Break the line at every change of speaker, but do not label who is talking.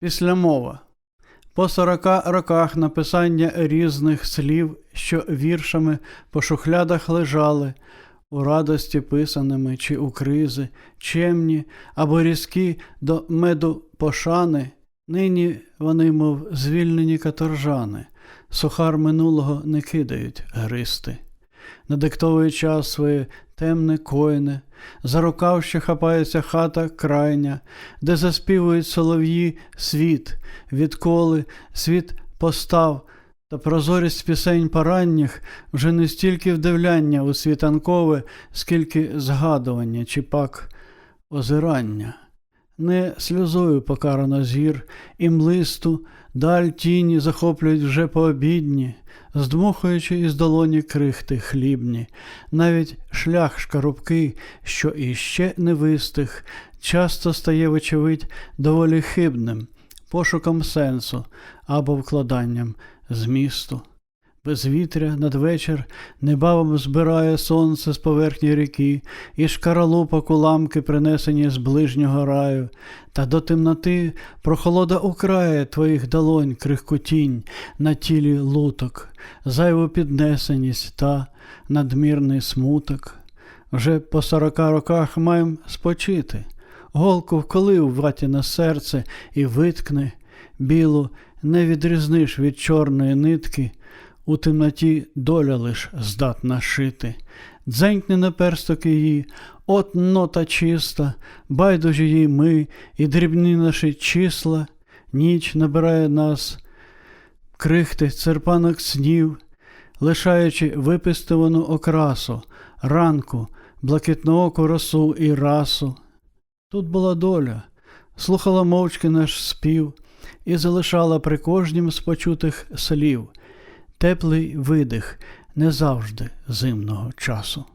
Післямова. По сорока роках написання різних слів, що віршами по шухлядах лежали, у радості писаними чи у кризи, чемні або різкі до меду пошани, нині вони, мов звільнені каторжани, сухар минулого не кидають гристи. Надиктовує час своє темне койне, за рукав ще хапається хата крайня, де заспівують солов'ї світ, відколи світ постав, та прозорість пісень поранніх вже не стільки вдивляння у світанкове, скільки згадування чи пак озирання. Не сльозою покарано зір, і млисту, даль тіні захоплюють вже пообідні, здмухуючи із долоні крихти хлібні, навіть шлях шкарубки, що іще не вистих, часто стає, вочевидь, доволі хибним, пошуком сенсу або вкладанням змісту. Безвітря надвечір небавом збирає сонце з поверхні ріки, і шкаралупок уламки принесені з ближнього раю, та до темноти прохолода украє твоїх долонь крихкотінь на тілі луток, зайву піднесеність та надмірний смуток. Вже по сорока роках маєм спочити. Голку вколи в ваті на серце і виткни, білу не відрізниш від чорної нитки. У темноті доля лиш здатна шити. Дзенькне на персток її, от нота чиста, байдужі їй ми, і дрібні наші числа, ніч набирає нас, крихти церпанок снів, лишаючи випистувану окрасу, ранку, блакитнооку росу і расу. Тут була доля, слухала мовчки наш спів і залишала при кожнім з почутих слів теплий видих не завжди зимного часу.